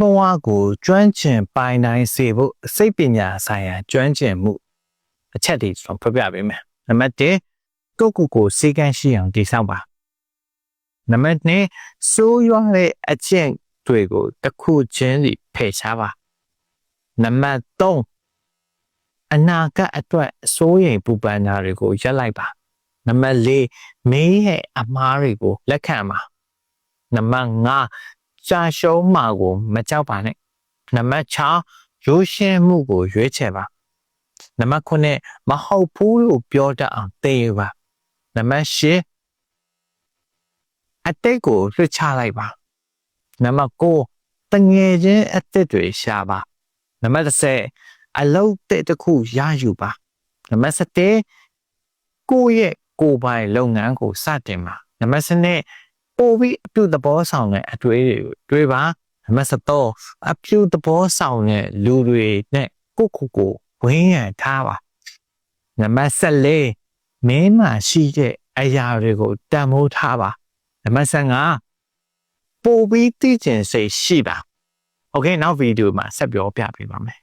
ဘဝကိုကျွမ်းကျင်ပိုင်နိုင်စေဖို့စိတ်ပညာဆိုင်ရာကျွမ်းကျင်မှုအချက်တွေကျွန်တော်ပြပြပေးမယ်နံပါတ်1ကိုယ့်ကိုယ်ကိုစေကန်းရှိအောင်တည်ဆောက်ပါနံပါတ်2စိုးရွားတဲ့အကျင့်တွေကိုတစ်ခုချင်းစီဖယ်ရှားပါနံပါတ်3အနာဂတ်အတွက်စိုးရိမ်ပူပန်တာတွေကိုရပ်လိုက်ပါနံပါတ်4မင်းရဲ့အမားတွေကိုလက်ခံပါနံပါတ်5 ကြာရှုံးမှာကို မကြောက်ပါနဲ့နံပါတ်6ရိုးရှင်းမှုကိုရွေးချယ်ပါနံပါတ်9မဟုတ်ဘူးလို့ပြောတတ်အောင်သိရပါနံပါတ်10အတိတ်ကိုလွှတ်ချလိုက်ပါနံပါတ်9တငယ်ချင်းအသစ်တွေရှာပါနံပါတ်10အလုပ်တဲ့တစ်ခုရယူပါနံပါတ်7ကိုယ့်ရဲ့ကိုယ်ပိုင်လုပ်ငန်းကိုစတင်ပါနံပါတ်7 ပို့ပြီးအပြုသဘောဆောင်တဲ့အတွေ့အတွေကိုတွေးပါနံပါတ်7အပြုသဘောဆောင်တဲ့လူတွေနဲ့ကိုယ့်ကိုယ်ကိုဝင်းရံထားပါနံပါတ်14မင်းမှရှိတဲ့အရာတွေကိုတန်ဖိုးထားပါနံပါတ်15ပို့ပြီးသိကျင်စိတ်ရှိပါโอเคနောက်ဗီဒီယိုမှာဆက်ပြောပြပေးပါမယ်